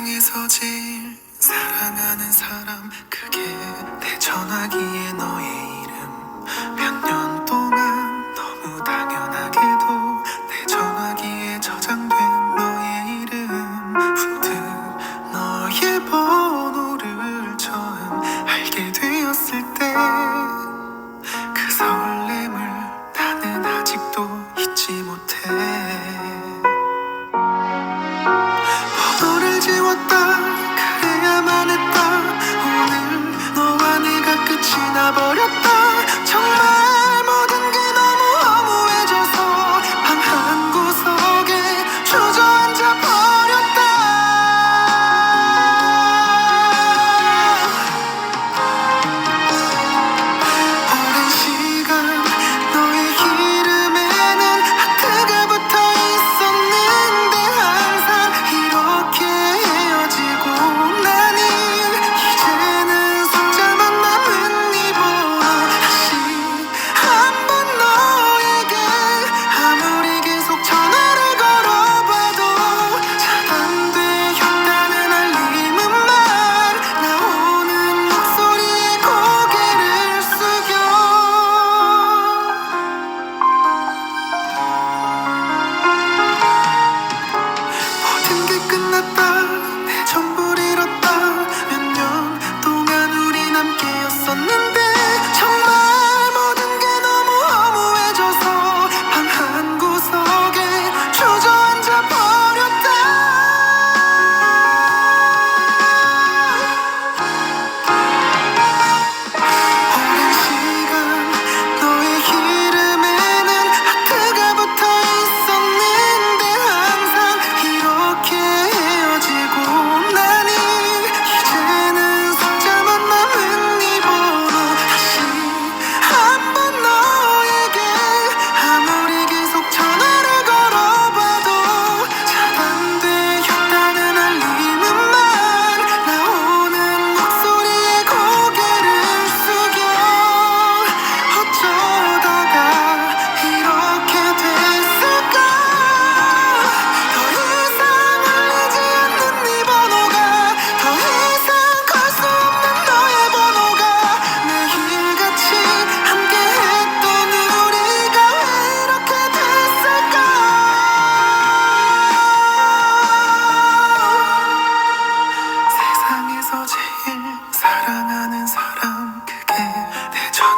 세상에서 제일 사랑하는 사람 그게 내 전화기에 너의 이름. 몇 년 동안 너무 당연하게도 내 전화기에 저장된 너의 이름. 문득 너의 번호를 처음 알게 되었을 때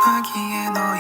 하기에 너